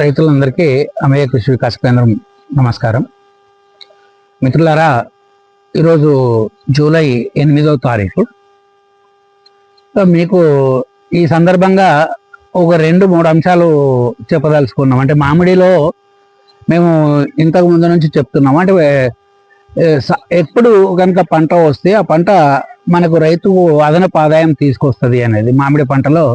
రైతులందరికీ అమయ కృషి వికాస కేంద్రం నమస్కారం. మిత్రులారా ఈరోజు జూలై ఎనిమిదవ తారీఖు. మీకు ఈ సందర్భంగా ఒక రెండు మూడు అంశాలు చెప్పదలుచుకున్నాం. అంటే మామిడిలో మేము ఇంతకు ముందు నుంచి చెప్తున్నాం. అంటే ఎప్పుడు కనుక పంట వస్తే ఆ పంట మనకు రైతుకు అదనపు ఆదాయం తీసుకొస్తుంది అనేది మామిడి పంటలో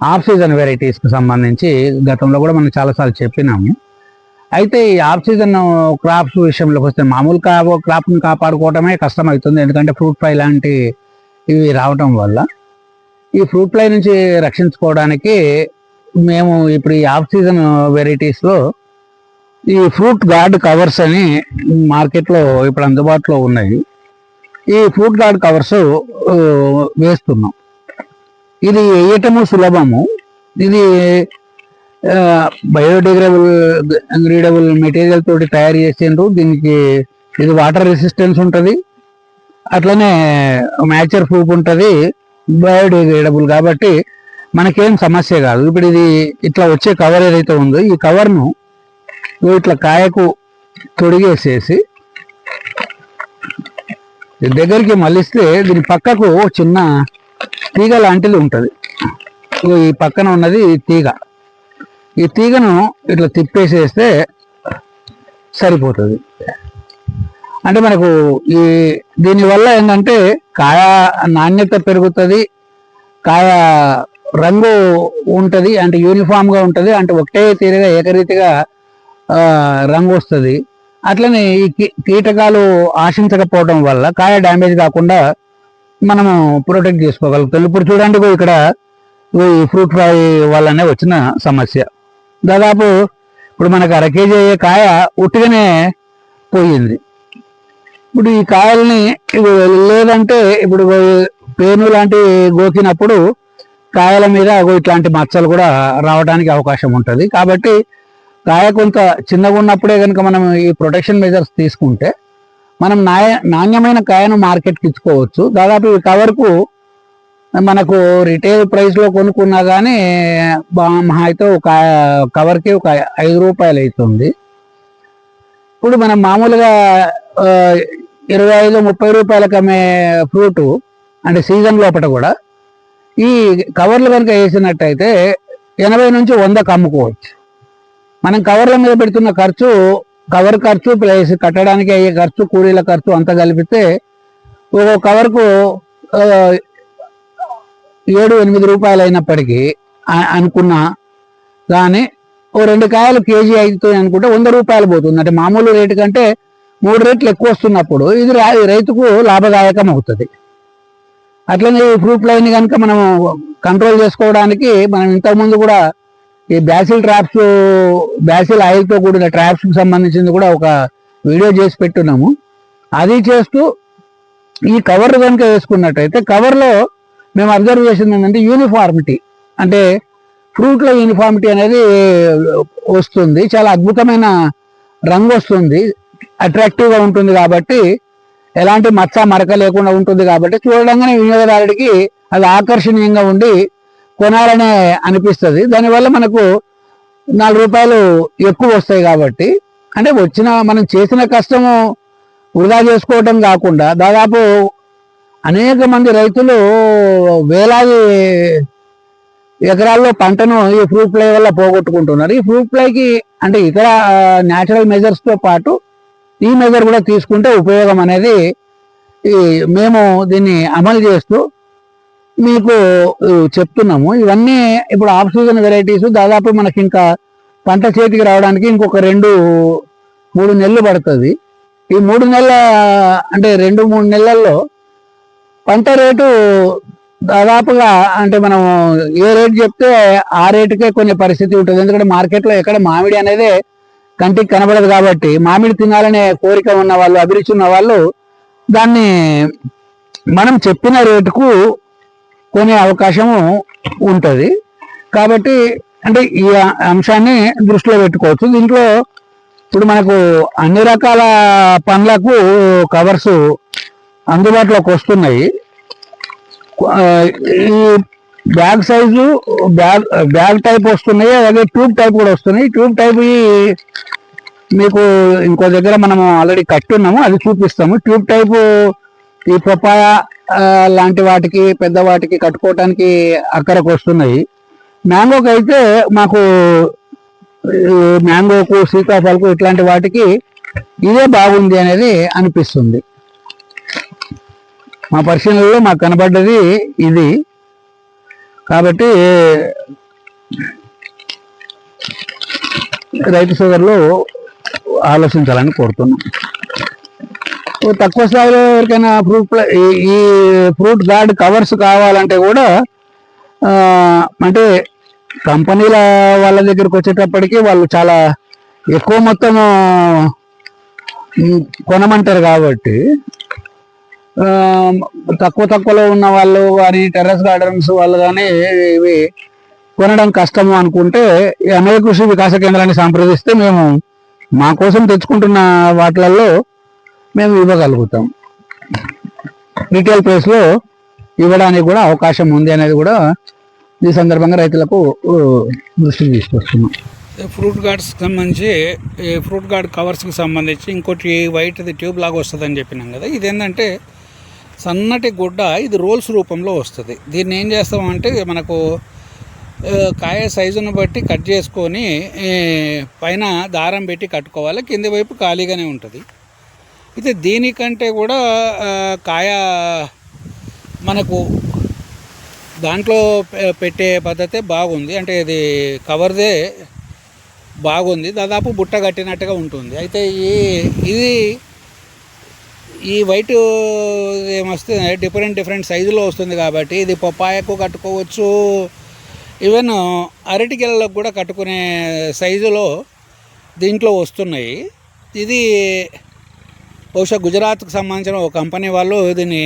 ఆఫ్ సీజన్ వెరైటీస్కి సంబంధించి గతంలో కూడా మనం చాలాసార్లు చెప్పినాము. అయితే ఈ ఆఫ్ సీజన్ క్రాప్స్ విషయంలోకి వస్తే మామూలు క్రాప్ క్రాప్ని కాపాడుకోవటమే కష్టం అవుతుంది ఎందుకంటే ఫ్రూట్ ఫ్లై లాంటి ఇవి రావటం వల్ల ఈ ఫ్రూట్ ఫ్లై నుంచి రక్షించుకోవడానికి మేము ఇప్పుడు ఈ ఆఫ్ సీజన్ వెరైటీస్లో ఈ ఫ్రూట్ గార్డ్ కవర్స్ అని మార్కెట్లో ఇప్పుడు అందుబాటులో ఉన్నాయి. ఈ ఫ్రూట్ గార్డ్ కవర్స్ వేస్తున్నాం. ఇది వేయటము సులభము. ఇది బయోడిగ్రేడబుల్ గ్రీడబుల్ మెటీరియల్ తోటి తయారు చేసిండ్రు. దీనికి ఇది వాటర్ రెసిస్టెన్స్ ఉంటుంది. అట్లనే మ్యాచర్ ప్రూఫ్ ఉంటుంది. బయోడిగ్రేడబుల్ కాబట్టి మనకేం సమస్య కాదు. ఇప్పుడు ఇది ఇట్లా వచ్చే కవర్ ఏదైతే ఉందో ఈ కవర్ను ఇట్లా కాయకు తొడిగేసేసి దగ్గరికి మళ్ళిస్తే దీని పక్కకు చిన్న తీగ లాంటిది ఉంటుంది. ఈ పక్కన ఉన్నది తీగ. ఈ తీగను ఇట్లా తిప్పేసేస్తే సరిపోతుంది. అంటే మనకు ఈ దీనివల్ల ఏంటంటే కాయ నాణ్యత పెరుగుతుంది కాయ రంగు ఉంటుంది అంటే యూనిఫామ్గా ఉంటుంది అంటే ఒకటే తీరుగా ఏకరీతిగా రంగు వస్తుంది. అట్లనే ఈ కీ- కీటకాలు ఆశించకపోవడం వల్ల కాయ డ్యామేజ్ కాకుండా మనము ప్రొటెక్ట్ చేసుకోగలుగుతాం. ఇప్పుడు చూడండి ఇక్కడ ఈ ఫ్రూట్ ఫ్రై వల్లనే వచ్చిన సమస్య. దాదాపు ఇప్పుడు మనకు అర కేజీ అయ్యే కాయ ఉట్టిగానే పోయింది. ఇప్పుడు ఈ కాయల్ని ఇవి లేదంటే ఇప్పుడు పేను లాంటి గోకినప్పుడు కాయల మీద ఇట్లాంటి మచ్చలు కూడా రావడానికి అవకాశం ఉంటుంది. కాబట్టి కాయ కొంత చిన్నగా ఉన్నప్పుడే కనుక మనం ఈ ప్రొటెక్షన్ మెజర్స్ తీసుకుంటే మనం నాయ నాణ్యమైన కాయను మార్కెట్కి ఇచ్చుకోవచ్చు. దాదాపు ఈ కవర్కు మనకు రిటైల్ ప్రైస్లో కొనుక్కున్నా కానీ బా- మహా అయితే ఒక కవర్కి ఒక ఐదు రూపాయలు అవుతుంది ఇప్పుడు మనం మామూలుగా ఇరవై ఐదు ముప్పై రూపాయలకు అమ్మే ఫ్రూటు అంటే సీజన్ లోపల కూడా ఈ కవర్లు కనుక వేసినట్టయితే ఎనభై నుంచి వందకు అమ్ముకోవచ్చు మనం కవర్ల మీద పెడుతున్న ఖర్చు కవర్ ఖర్చు ప్లస్ కట్టడానికి అయ్యే ఖర్చు కూలీల ఖర్చు అంతా కలిపితే ఒక కవర్కు ఏడు ఎనిమిది రూపాయలు అయినప్పటికీ అనుకున్న అనుకున్నా కానీ ఓ రెండు కాయలు కేజీ అవుతుంది అనుకుంటే వంద రూపాయలు పోతుంది. అంటే మామూలు రేటు కంటే మూడు రేట్లు ఎక్కువ వస్తున్నప్పుడు ఇది రైతుకు లాభదాయకం అవుతుంది. అట్లనే ఈ ఫ్రూట్ లైన్ కనుక మనం కంట్రోల్ చేసుకోవడానికి మనం ఇంతకుముందు కూడా ఈ బ్యాసిల్ ట్రాప్స్ బ్యాసిల్ ఆయిల్తో కూడిన ట్రాప్స్కి సంబంధించింది కూడా ఒక వీడియో చేసి పెట్టున్నాము. అది చేస్తూ ఈ కవర్ కనుక వేసుకున్నట్టయితే కవర్లో మేము అబ్జర్వ్ చేసింది ఏంటంటే యూనిఫార్మిటీ అంటే ఫ్రూట్లో యూనిఫార్మిటీ అనేది వస్తుంది. చాలా అద్భుతమైన రంగు వస్తుంది. అట్రాక్టివ్గా ఉంటుంది కాబట్టి ఎలాంటి మచ్చ మరక లేకుండా ఉంటుంది కాబట్టి చూడడంగానే వినియోగదారుడికి అది ఆకర్షణీయంగా ఉండి కొనాలనే అనిపిస్తుంది. దానివల్ల మనకు నాలుగు రూపాయలు ఎక్కువ వస్తాయి కాబట్టి అంటే వచ్చిన మనం చేసిన కష్టము వృధా చేసుకోవటం కాకుండా దాదాపు అనేక మంది రైతులు వేలాది ఎకరాల్లో పంటను ఈ ఫ్రూట్ ఫ్లై వల్ల పోగొట్టుకుంటున్నారు. ఈ ఫ్రూట్ ఫ్లైకి అంటే ఇతర న్యాచురల్ మెజర్స్తో పాటు ఈ మెజర్ కూడా తీసుకుంటే ఉపయోగం అనేది ఈ మేము దీన్ని అమలు చేస్తూ మీకు చెప్తున్నాము. ఇవన్నీ ఇప్పుడు ఆఫ్ సీజన్ వెరైటీస్ దాదాపు మనకి ఇంకా పంట చేతికి రావడానికి ఇంకొక రెండు మూడు నెలలు పడుతుంది. ఈ మూడు నెలల అంటే రెండు మూడు నెలల్లో పంట రేటు దాదాపుగా అంటే మనం ఏ రేటు చెప్తే ఆ రేటుకే కొన్ని పరిస్థితి ఉంటుంది. ఎందుకంటే మార్కెట్లో ఎక్కడ మామిడి అనేది కంటికి కనబడదు కాబట్టి మామిడి తినాలనే కోరిక ఉన్న వాళ్ళు అభిరుచి ఉన్న వాళ్ళు దాన్ని మనం చెప్పిన రేటుకు కొనే అవకాశము ఉంటుంది. కాబట్టి అంటే ఈ అంశాన్ని దృష్టిలో పెట్టుకోవచ్చు. దీంట్లో ఇప్పుడు మనకు అన్ని రకాల పండ్లకు కవర్స్ అందుబాటులోకి వస్తున్నాయి. ఈ bag size bag bag type వస్తున్నాయి అలాగే ట్యూబ్ టైప్ కూడా వస్తున్నాయి. ట్యూబ్ టైప్ మీకు ఇంకో దగ్గర మనము ఆల్రెడీ కట్టున్నాము అది చూపిస్తాము. ట్యూబ్ టైపు ఈ పపాయ లాంటి వాటికి పెద్ద వాటికి కట్టుకోవటానికి అక్కరకు వస్తున్నాయి. మ్యాంగోకి అయితే మాకు మ్యాంగోకు సీతాఫలకు ఇట్లాంటి వాటికి ఇదే బాగుంది అనేది అనిపిస్తుంది. మా పరిశీలనలో మాకు కనబడ్డది ఇది. కాబట్టి రైతు సోదరులు ఆలోచించాలని కోరుతున్నాం. తక్కువ స్థాయిలో ఎవరికైనా ఫ్రూట్ ఈ- ఫ్రూట్ గార్డ్ కవర్స్ కావాలంటే కూడా అంటే కంపెనీల వాళ్ళ దగ్గరికి వచ్చేటప్పటికి వాళ్ళు చాలా ఎక్కువ మొత్తం కొనమంటారు కాబట్టి తక్కువ తక్కువలో ఉన్న వాళ్ళు కానీ టెర్రస్ గార్డెన్స్ వాళ్ళు కానీ ఇవి కొనడం కష్టము అనుకుంటే ఈ అన్నయ్య కృషి వికాస కేంద్రాన్ని సంప్రదిస్తే మేము మా కోసం తెచ్చుకుంటున్న వాటిలలో మేము ఇవ్వగలుగుతాం. రిటైల్ ప్రైస్లో ఇవ్వడానికి కూడా అవకాశం ఉంది అనేది కూడా ఈ సందర్భంగా రైతులకు దృష్టికి తీసుకొస్తున్నాం. ఫ్రూట్ గార్డ్స్ సంబంధించి ఫ్రూట్ గార్డ్ కవర్స్కి సంబంధించి ఇంకోటి వైట్ది ట్యూబ్ లాగా వస్తుందని చెప్పినాం కదా. ఇది ఏంటంటే సన్నటి గుడ్డ ఇది రోల్స్ రూపంలో వస్తుంది. దీన్ని ఏం చేస్తామంటే మనకు కాయ సైజును బట్టి కట్ చేసుకొని పైన దారం పెట్టి కట్టుకోవాలి. కింది వైపు ఖాళీగానే ఉంటుంది. అయితే దీనికంటే కూడా కాయ మనకు దాంట్లో పెట్టే పద్ధతే బాగుంది. అంటే ఇది కవర్దే బాగుంది. దాదాపు బుట్ట కట్టినట్టుగా ఉంటుంది. అయితే ఈ ఇది ఈ వైట్ ఏమొస్తే డిఫరెంట్ డిఫరెంట్ సైజులో వస్తుంది కాబట్టి ఇది పప్పాయకు కట్టుకోవచ్చు. ఈవెన్ అరటికెళ్ళకు కూడా కట్టుకునే సైజులో దీంట్లో వస్తున్నాయి. ఇది బహుశా గుజరాత్కు సంబంధించిన ఒక కంపెనీ వాళ్ళు దీన్ని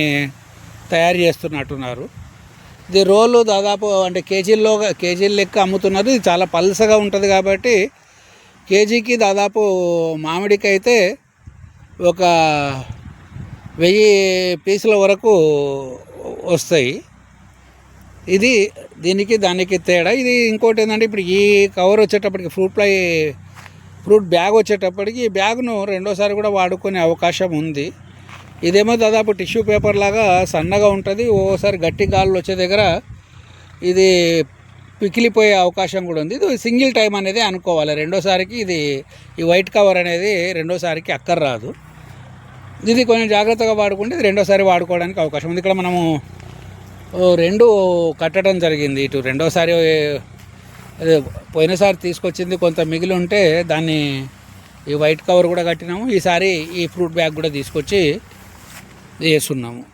తయారు చేస్తున్నట్టున్నారు. ఇది రోలు దాదాపు అంటే కేజీల్లో కేజీల లెక్క అమ్ముతున్నారు ఇది చాలా పల్సగా ఉంటుంది కాబట్టి కేజీకి దాదాపు మామిడికి అయితే ఒక వెయ్యి పీసుల వరకు వస్తాయి. ఇది దీనికి దానికి తేడా. ఇది ఇంకోటి ఏంటంటే ఇప్పుడు ఈ కవర్ వచ్చేటప్పటికి ఫ్రూట్ ఫ్లై ఫ్రూట్ బ్యాగ్ వచ్చేటప్పటికి ఈ బ్యాగ్ను రెండోసారి కూడా వాడుకునే అవకాశం ఉంది. ఇదేమో దాదాపు టిష్యూ పేపర్ లాగా సన్నగా ఉంటుంది. ఓసారి గట్టి గాల్లో వచ్చే దగ్గర ఇది పికిలిపోయే అవకాశం కూడా ఉంది. ఇది సింగిల్ టైం అనేది అనుకోవాలి. రెండోసారికి ఇది ఈ వైట్ కవర్ అనేది రెండోసారికి అక్కర్ రాదు. ఇది కొంచెం జాగ్రత్తగా వాడుకుంటే ఇది రెండోసారి వాడుకోవడానికి అవకాశం ఉంది. ఇక్కడ మనము రెండు కట్టడం జరిగింది. ఇటు రెండోసారి అదే పోయినసారి తీసుకొచ్చింది కొంత మిగిలి ఉంటే దాన్ని ఈ వైట్ కవర్ కూడా కట్టినాము. ఈసారి ఈ ఫ్రూట్ బ్యాగ్ కూడా తీసుకొచ్చి వేస్తున్నాము